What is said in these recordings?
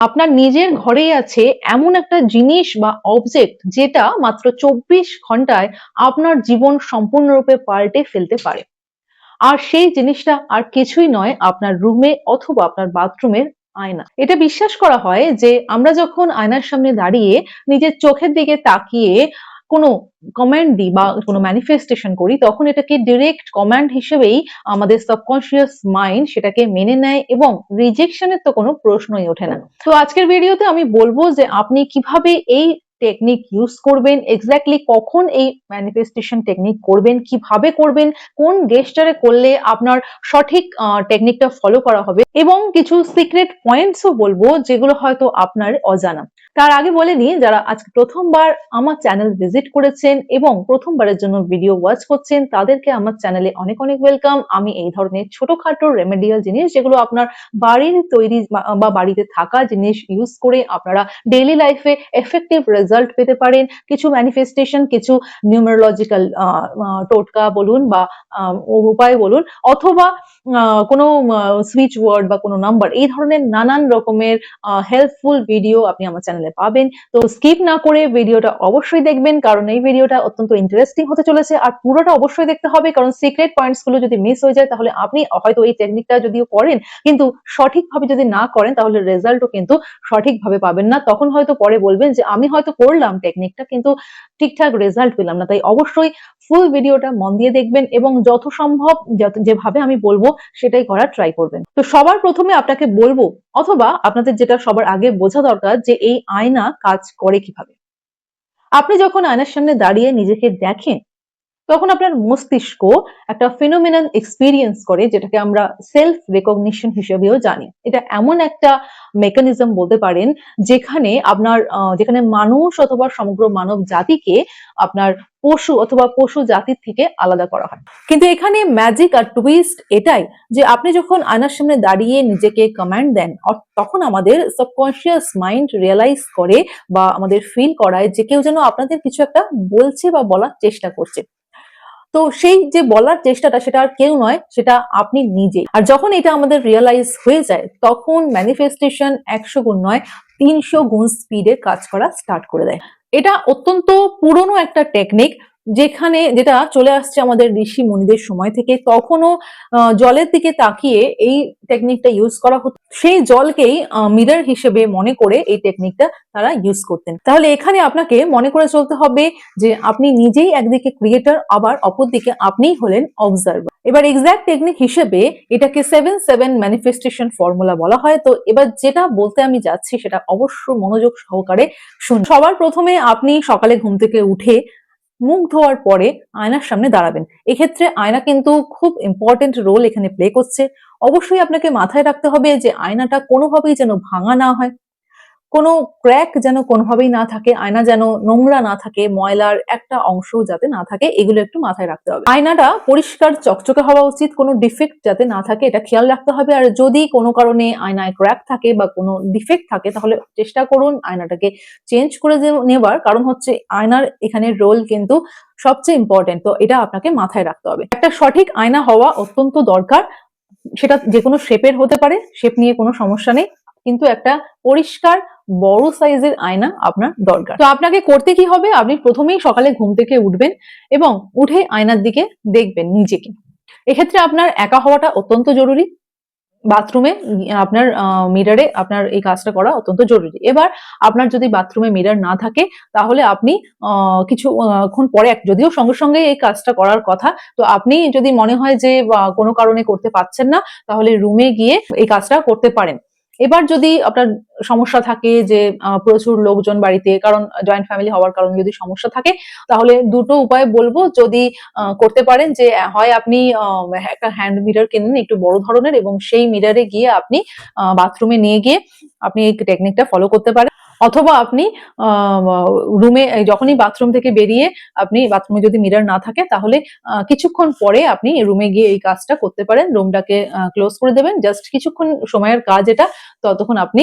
আপনার নিজের ঘরে আছে এমন একটা জিনিস বা অবজেক্ট যেটা মাত্র চব্বিশ ঘন্টায় আপনার জীবন সম্পূর্ণরূপে পাল্টে ফেলতে পারে। আর সেই জিনিসটা আর কিছুই নয় আপনার রুমে অথবা আপনার বাথরুমের আয়না এটা বিশ্বাস করা হয় যে আমরা যখন আয়নার সামনে দাঁড়িয়ে নিজের চোখের দিকে তাকিয়ে কোনো কমান্ড দিই বা কোনো ম্যানিফেস্টেশন করি, তখন এটাকে ডিরেক্ট কমান্ড হিসেবেই আমাদের সাবকনসিয়াস মাইন্ড সেটাকে মেনে নেয় এবং রিজেকশনের তো কোনো প্রশ্নই ওঠে না। তো আজকের ভিডিওতে আমি বলব যে আপনি কীভাবে এই টেকনিক ইউজ করবেন এক্স্যাক্টলি কখন এই ম্যানিফেস্টেশন টেকনিক করবেন, কীভাবে করবেন, কোন গেস্টারে করলে আপনার সঠিক টেকনিকটা ফলো করা হবে এবং কিছু সিক্রেট পয়েন্টসও বলব যেগুলো হয়তো আপনার অজানা। তার আগে বলে নিই, যারা আজকে প্রথমবার আমার চ্যানেল ভিজিট করেছেন এবং প্রথমবারের জন্য ভিডিও ওয়াচ করছেন, তাদেরকে আমার চ্যানেলে অনেক অনেক ওয়েলকাম আমি এই ধরনের ছোটখাটো রেমেডিয়াল জিনিস যেগুলো আপনার বাড়ির তৈরি, বা বাড়িতে থাকা জিনিস ইউজ করে আপনারা ডেইলি লাইফে এফেক্টিভ রেজাল্ট পেতে পারেন। কিছু ম্যানিফেস্টেশন কিছু নিউমারোলজিক্যাল টোটকা বলুন বা উপায় বলুন, অথবা কোনো সুইচ ওয়ার্ড বা কোনো নাম্বার এই ধরনের নানান রকমের হেল্পফুল ভিডিও আপনি আমার চ্যানেলে পাবেন। তো স্কিপ না করে ভিডিওটা অবশ্যই দেখবেন, কারণ এই ভিডিওটা অত্যন্ত ইন্টারেস্টিং হতে চলেছে। আর পুরোটা অবশ্যই দেখতে হবে, কারণ সিক্রেট পয়েন্টসগুলো যদি মিস হয়ে যায়, তাহলে আপনি হয়তো এই টেকনিকটা যদিও করেন, কিন্তু সঠিকভাবে যদি না করেন, তাহলে রেজাল্টও কিন্তু সঠিকভাবে পাবেন না। তখন হয়তো পরে বলবেন যে, আমি হয়তো করলাম টেকনিকটা কিন্তু ঠিকঠাক রেজাল্ট পেলাম না। তাই অবশ্যই ফুল ভিডিওটা মন দিয়ে দেখবেন এবং যত সম্ভব যেভাবে আমি বলব সেটাই করার ট্রাই করবেন। তো সবার প্রথমে আপনাকে বলব অথবা আপনাদের যেটা সবার আগে বোঝা দরকার যে এই আয়না কাজ করে কীভাবে। আপনি যখন আয়নার সামনে দাঁড়িয়ে নিজেকে দেখেন তখন আপনার মস্তিষ্ক একটা ফিনোমিনাল এক্সপিরিয়েন্স করে, যেটাকে আমরা সেলফ রেকগনিশন হিসেবেও জানি। এটা এমন একটা মেকানিজম বলতে পারেন, যেখানে আপনার যেখানে মানুষ অথবা সমগ্র মানব জাতিকে আপনার পশু অথবা পশু জাতির থেকে আলাদা করা হয়। কিন্তু এখানে ম্যাজিক আর টুইস্ট এটাই যে আপনি যখন আয়নার সামনে দাঁড়িয়ে নিজেকে কমান্ড দেন তখন আমাদের সাবকনশিয়াস মাইন্ড রিয়েলাইজ করে বা আমাদের ফিল করায় যে কেউ যেন আপনাদের কিছু একটা বলছে বা বলার চেষ্টা করছে। তো সেই যে বলার চেষ্টাটা সেটা আর কেউ নয়, সেটা আপনি নিজে আর যখন এটা আমাদের রিয়েলাইজ হয়ে যায়, তখন ম্যানিফেস্টেশন একশো গুণ নয়, তিনশো গুণ স্পিডে কাজ করা স্টার্ট করে দেয়। এটা অত্যন্ত পুরনো একটা টেকনিক যেখানে যেটা চলে আসছে আমাদের ঋষি মুনিদের সময় থেকে, তখনও জলের দিকে তাকিয়ে এই টেকনিকটা ইউজ করা হতো। সেই জলকেই মিরর হিসেবে মনে করে এই টেকনিকটা তারা ইউজ করতেন। তাহলে এখানে আপনাকে মনে করে চলতে হবে যে আপনি নিজেই একদিকে ক্রিয়েটার আবার অপরদিকে আপনিই হলেন অবজার্ভার এবার এক্সাক্ট টেকনিক হিসেবে এটাকে সেভেন সেভেন ম্যানিফেস্টেশন ফর্মুলা বলা হয়। তো এবার যেটা বলতে আমি যাচ্ছি সেটা অবশ্য মনোযোগ সহকারে শুন সবার প্রথমে আপনি সকালে ঘুম থেকে উঠে মুখ ধোয়ার পরে আয়নার সামনে দাঁড়াবেন। এক্ষেত্রে আয়না কিন্তু খুব ইম্পর্টেন্ট রোল এখানে প্লে করছে। অবশ্যই আপনাকে মাথায় রাখতে হবে যে আয়নাটা কোনোভাবেই যেন ভাঙা না হয়। কোনো ক্র্যাক যেন কোনোভাবেই না থাকে, আয়না যেন নোংরা না থাকে, ময়লার একটা অংশ যাতে না থাকে, এগুলো একটু মাথায় রাখতে হবে। আয়নাটা পরিষ্কার চকচকে হওয়া উচিত, কোনো ডিফেক্ট যাতে না থাকে, এটা খেয়াল রাখতে হবে। আর যদি কোনো কারণে আয়নায় ক্র্যাক থাকে বা কোনো ডিফেক্ট থাকে, তাহলে চেষ্টা করুন আয়নাটাকে চেঞ্জ করে নেবার। কারণ হচ্ছে আয়নার এখানে রোল কিন্তু সবচেয়ে ইম্পর্টেন্ট, তো এটা আপনাকে মাথায় রাখতে হবে। একটা সঠিক আয়না হওয়া অত্যন্ত দরকার। সেটা যে কোনো শেপের হতে পারে শেপ নিয়ে কোনো সমস্যা নেই। কিন্তু একটা পরিষ্কার বড় সাইজের আয়না আপনার দরকার। তো আপনাকে করতে কি হবে? আপনি প্রথমেই সকালে ঘুম থেকে উঠবেন এবং উঠে আয়নার দিকে দেখবেন নিজেকে। এক্ষেত্রে আপনার একা হওয়াটা অত্যন্ত জরুরি। বাথরুমে আপনার মিরারে আপনার এই কাজটা করা অত্যন্ত জরুরি। এবার আপনার যদি বাথরুমে মিরার না থাকে, তাহলে আপনি কিছুক্ষণ পরে এক, যদিও সঙ্গে সঙ্গে এই কাজটা করার কথা, তো আপনি যদি মনে হয় যে কোনো কারণে করতে পারছেন না, তাহলে রুমে গিয়ে এই কাজটা করতে পারেন। এবার যদি আপনার সমস্যা থাকে যে প্রচুর লোকজন বাড়িতে, কারণ জয়েন্ট ফ্যামিলি হওয়ার কারণে যদি সমস্যা থাকে, তাহলে দুটো উপায় বলব যদি করতে পারেন যে, হয় আপনি একটা হ্যান্ড মিরার কেনেন একটু বড় ধরনের এবং সেই মিরারে গিয়ে আপনি বাথরুমে নিয়ে গিয়ে আপনি এই টেকনিকটা ফলো করতে পারেন। অথবা আপনি রুমে যখনই বাথরুম থেকে বেরিয়ে আপনি বাথরুমে যদি মিরার না থাকে, তাহলে কিছুক্ষণ পরে আপনি রুমে গিয়ে এই কাজটা করতে পারেন। রুমটাকে ক্লোজ করে দেবেন। জাস্ট কিছুক্ষণ সময়ের কাজ এটা, ততক্ষণ আপনি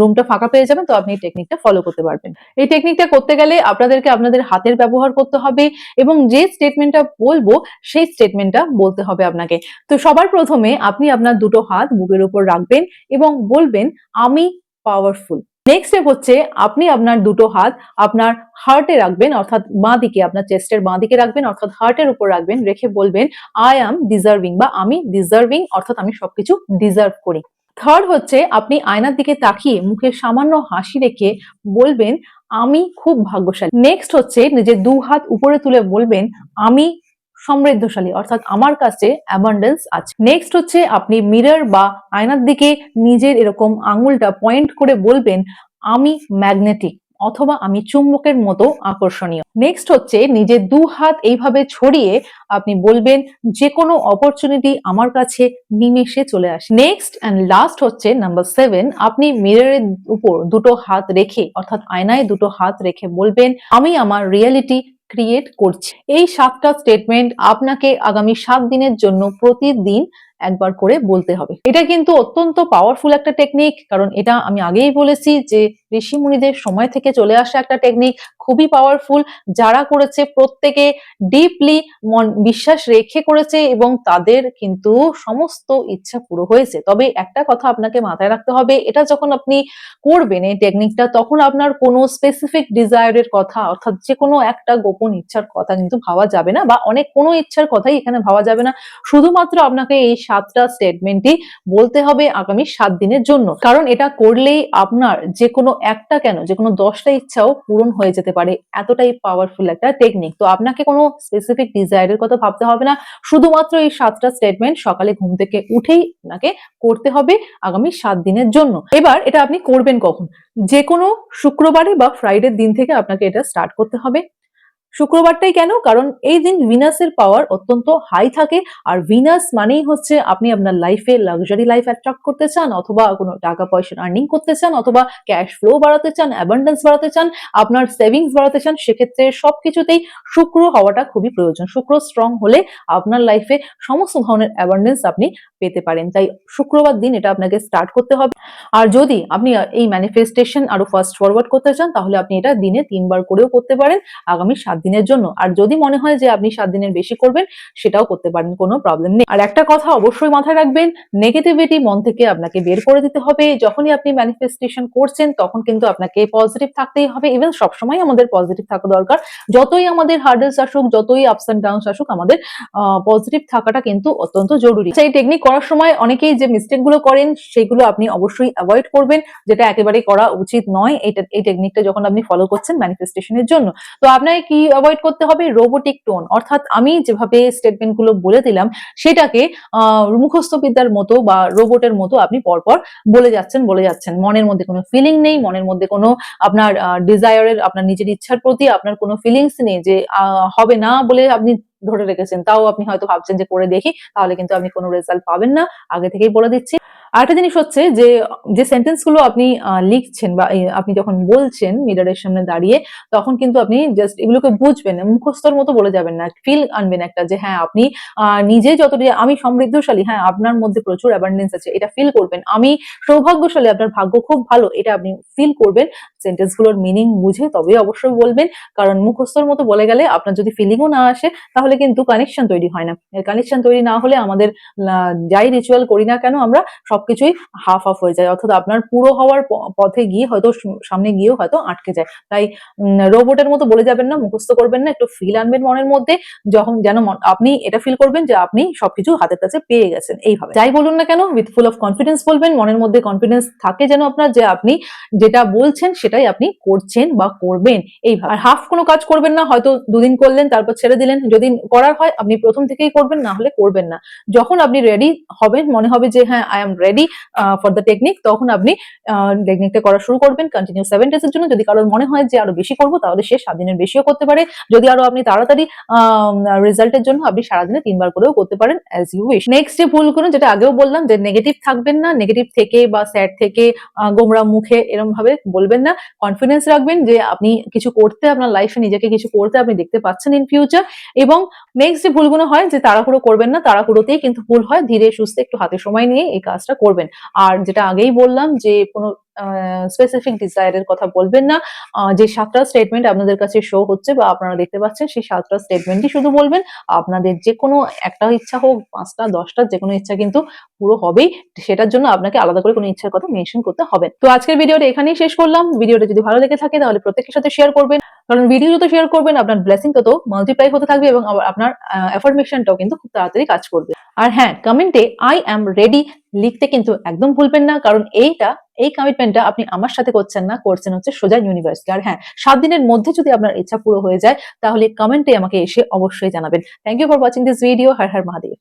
রুমটা ফাঁকা পেয়ে যাবেন, তো আপনি এই টেকনিকটা ফলো করতে পারবেন। এই টেকনিকটা করতে গেলে আপনাদেরকে আপনাদের হাতের ব্যবহার করতে হবে এবং যে স্টেটমেন্টটা বলব, সেই স্টেটমেন্টটা বলতে হবে আপনাকে। তো সবার প্রথমে আপনি আপনার দুটো হাত বুকের উপর রাখবেন এবং বলবেন, আমি পাওয়ারফুল নেক্সট স্টেপ হচ্ছে আপনি আপনার দুটো হাত আপনার হার্টে রাখবেন, অর্থাৎ বাঁ দিকে আপনার চেস্টের বাঁ দিকে রাখবেন, অর্থাৎ হার্টের উপর রাখবেন, রেখে বলবেন আই অ্যাম ডিজার্ভিং বা আমি ডিজার্ভিং অর্থাৎ আমি সবকিছু ডিজার্ভ করি। থার্ড হচ্ছে আপনি আয়নার দিকে তাকিয়ে মুখে সামান্য হাসি রেখে বলবেন, আমি খুব ভাগ্যশালী। নেক্সট হচ্ছে নিজের দু হাত উপরে তুলে বলবেন, আমি সমৃদ্ধশালী, অর্থাৎ আমার কাছে অ্যাবান্ডেন্স আছে। নেক্সট হচ্ছে আপনি মিরর বা আয়নার দিকে নিজের এরকম আঙুলটা পয়েন্ট করে বলবেন, আমি ম্যাগনেটিক অথবা, আমি চুম্বকের মতো আকর্ষণীয় নেক্সট হচ্ছে নিজের দু হাত এইভাবে ছড়িয়ে আপনি বলবেন যে কোনো অপরচুনিটি আমার কাছে নিমেষে চলে আসে নেক্সট অ্যান্ড লাস্ট হচ্ছে নাম্বার সেভেন আপনি মিররের উপর দুটো হাত রেখে, অর্থাৎ আয়নায় দুটো হাত রেখে বলবেন, আমি আমার রিয়েলিটি ক্রিয়েট করছে। এই সাতটা স্টেটমেন্ট আপনাকে আগামী সাত দিনের জন্য প্রতিদিন একবার করে বলতে হবে। এটা কিন্তু অত্যন্ত পাওয়ারফুল একটা টেকনিক কারণ এটা আমি আগেই বলেছি যে ঋষি মুনিদের সময় থেকে চলে আসা একটা টেকনিক খুবই পাওয়ারফুল যারা করেছে প্রত্যেকে ডিপলি মন বিশ্বাস রেখে করেছে এবং তাদের কিন্তু সমস্ত ইচ্ছা পুরো হয়েছে। তবে একটা কথা আপনাকে মাথায় রাখতে হবে, এটা যখন আপনি করবেন এই টেকনিকটা তখন আপনার কোনো স্পেসিফিক ডিজায়ারের কথা, অর্থাৎ যে কোনো একটা গোপন ইচ্ছার কথা কিন্তু ভাবা যাবে না বা অনেক কোনো ইচ্ছার কথাই এখানে ভাবা যাবে না। শুধুমাত্র আপনাকে এই সাতটা স্টেটমেন্টই বলতে হবে আগামী সাত দিনের জন্য। কারণ এটা করলেই আপনার যে কোনো একটা কেন যে কোনো দশটা ইচ্ছাও পূরণ হয়ে যেতে পারে। এতটাই পাওয়ারফুল একটা টেকনিক তো আপনাকে কোনো স্পেসিফিক ডিজায়ারের কথা ভাবতে হবে না। শুধুমাত্র এই সাতটা স্টেটমেন্ট সকালে ঘুম থেকে উঠেই আপনাকে করতে হবে আগামী সাত দিনের জন্য। এবার এটা আপনি করবেন কখন? যে কোনো শুক্রবারে বা ফ্রাইডের দিন থেকে আপনাকে এটা স্টার্ট করতে হবে। শুক্রবারটাই কেন? কারণ এই দিন ভিনাসের পাওয়ার অত্যন্ত হাই থাকে। আর ভিনাস মানেই হচ্ছে আপনি আপনার লাইফে লাক্সারি লাইফ অ্যাট্রাক্ট করতে চান অথবা কোনো টাকা পয়সা আর্নিং করতে চান অথবা ক্যাশ ফ্লো বাড়াতে চান অ্যাবান্ডেন্স বাড়াতে চান, আপনার সেভিংস বাড়াতে চান, সেক্ষেত্রে সবকিছুতেই শুক্র হওয়াটা খুবই প্রয়োজন। শুক্র স্ট্রং হলে আপনার লাইফে সমস্ত ধরনের অ্যাবান্ডেন্স আপনি পেতে পারেন। তাই শুক্রবার দিন এটা আপনাকে স্টার্ট করতে হবে। আর যদি আপনি এই ম্যানিফেস্টেশন আরও ফাস্ট ফরওয়ার্ড করতে চান, তাহলে আপনি এটা দিনে তিনবার করেও করতে পারেন। আগামী সাত দিনের জন্য। আর যদি মনে হয় যে আপনি সাত দিনের বেশি করবেন, সেটাও করতে পারেন, কোনো প্রবলেম নেই। আর একটা কথা অবশ্যই মাথায় রাখবেন নেগেটিভিটি মন থেকে আপনাকে বের করে দিতে হবে। যখনই আপনি ম্যানিফেস্টেশন করছেন, তখন কিন্তু আপনাকে পজিটিভ থাকতেই হবে। ইভেন সবসময় আমাদের পজিটিভ থাকা দরকার। যতই আমাদের হার্ডেলস আসুক, যতই আপস অ্যান্ড ডাউনস আসুক, আমাদের পজিটিভ থাকাটা কিন্তু অত্যন্ত জরুরি। সেই টেকনিক করার সময় অনেকেই যে মিস্টেকগুলো করেন, সেগুলো আপনি অবশ্যই অ্যাভয়েড করবেন, যেটা একেবারে করা উচিত নয়। এই টেকনিকটা যখন আপনি ফলো করছেন ম্যানিফেস্টেশনের জন্য। তো আপনাকে কি অ্যাভয়েড করতে হবে রোবোটিক টোন অর্থাৎ আমি যেভাবে স্টেটমেন্টগুলো বলে দিলাম, সেটাকে আহ মুখস্থ বিদ্যার মতো বা রোবটের মতো আপনি পরপর বলে যাচ্ছেন বলে যাচ্ছেন। মনের মধ্যে কোনো ফিলিং নেই, মনের মধ্যে কোনো আপনার ডিজায়ারের আপনার নিজের ইচ্ছার প্রতি আপনার কোনো ফিলিংস নেই যে হবে না বলে আপনি ধরে রেখেছেন। তাও আপনি হয়তো ভাবছেন যে, করে দেখি, তাহলে কিন্তু আপনি কোনো রেজাল্ট পাবেন না। আগে থেকেই বলে দিচ্ছি। আরেকটা জিনিস হচ্ছে যে যে সেন্টেন্সগুলো আপনি লিখছেন বা আপনি যখন বলছেন মিররের সামনে দাঁড়িয়ে, তখন কিন্তু আপনি জাস্ট এগুলোকে বুঝবেন, মুখস্থর মতো বলে যাবেন না ফিল আনবেন একটা যে হ্যাঁ আপনি নিজে যতটা, আমি সমৃদ্ধশালী হ্যাঁ আপনার মধ্যে প্রচুর অ্যাবান্ডেন্স আছে, এটা ফিল করবেন। আমি সৌভাগ্যশালী, আপনার ভাগ্য খুব ভালো, এটা আপনি ফিল করবেন। সেন্টেন্সগুলোর মিনিং বুঝে তবে অবশ্যই বলবেন, কারণ মুখস্থর মতো বলে গেলে আপনার যদি ফিলিংও না আসে, তাহলে কিন্তু কানেকশন তৈরি হয় না। কানেকশন তৈরি না হলে আমাদের যাই রিচুয়াল করি না কেন, আমরা সবকিছুই হাফ হাফ হয়ে যায়। অর্থাৎ আপনার পুরো হওয়ার পথে গিয়ে হয়তো সামনে গিয়েও হয়তো আটকে যায়। তাই রোবটের মতো বলে যাবেন না, মুখস্থ করবেন না, একটু ফিল আনবেন মনের মধ্যে, যখন যেন আপনি এটা ফিল করবেন যে আপনি সবকিছু হাতের কাছে পেয়ে গেছেন এইভাবে। যাই বলুন না কেন উইথ ফুল অফ কনফিডেন্স বলবেন, মনের মধ্যে কনফিডেন্স থাকে যেন আপনার যে আপনি যেটা বলছেন সেটাই আপনি করছেন বা করবেন এইভাবে। আর হাফ কোনো কাজ করবেন না, হয়তো দুদিন করলেন, তারপর ছেড়ে দিলেন, যদি করার হয়, আপনি প্রথম থেকেই করবেন, না হলে করবেন না। যখন আপনি রেডি হবেন, মনে হবে যে হ্যাঁ I am ready for the technique তখন আপনি টেকনিকটা করা শুরু করবেন কন্টিনিউ সেভেন ডেজের জন্য। যদি কারোর মনে হয় যে আরও বেশি করব তাহলে সে সাত দিনের বেশিও করতে পারে। যদি আরও আপনি তাড়াতাড়ি রেজাল্টের জন্য আপনি সারাদিনে তিনবার করেও করতে পারেন অ্যাজ ইউ উইশ নেক্সট যে ভুল করুন যেটা আগেও বললাম যে নেগেটিভ থাকবেন না নেগেটিভ থেকে বা স্যাড থেকে আহ, গোমরা মুখে এরম ভাবে বলবেন না। কনফিডেন্স রাখবেন যে আপনি কিছু করতে আপনার লাইফে নিজেকে কিছু করতে আপনি দেখতে পাচ্ছেন ইন ফিউচার এবং নেক্সট যে ভুলগুলো হয় যে তাড়াহুড়ো করবেন না তাড়াহুড়োতেই কিন্তু ভুল হয়। ধীরে সুস্থে একটু হাতে সময় নিয়ে এই কাজটা করবেন। আর যেটা আগেই বললাম যে কোনো স্পেসিফিক ডিজায়ারের কথা বলবেন না। যে সাতটা স্টেটমেন্ট আপনাদের কাছে শো হচ্ছে বা আপনারা দেখতে পাচ্ছেন, সেই সাতটা স্টেটমেন্টই শুধু বলবেন। আপনাদের যে কোনো একটা ইচ্ছা হোক, পাঁচটা, দশটা, যে কোনো ইচ্ছা কিন্তু পুরো হবেই। সেটার জন্য আপনাকে আলাদা করে কোনো ইচ্ছার কথা মেনশন করতে হবে। তো আজকের ভিডিওটা এখানেই শেষ করলাম। ভিডিওটা যদি ভালো লেগে থাকে তাহলে প্রত্যেকের সাথে শেয়ার করবেন। কারণ ভিডিও যত শেয়ার করবেন, আপনার ব্লেসিং তত মাল্টিপ্লাই হতে থাকবে এবং আপনার অ্যাফার্মেশনটাও কিন্তু খুব তাড়াতাড়ি কাজ করবে। আর হ্যাঁ কমেন্টে আই অ্যাম রেডি লিখতে কিন্তু একদম ভুলবেন না। কারণ এইটা এই কমিটমেন্টটা আপনি আমার সাথে করছেন না, করছেন হচ্ছে সোজা ইউনিভার্সকে আর হ্যাঁ সাত দিনের মধ্যে যদি আপনার ইচ্ছা পুরো হয়ে যায়, তাহলে কমেন্টে আমাকে এসে অবশ্যই জানাবেন। Thank you for watching this video Har Har Mahadev.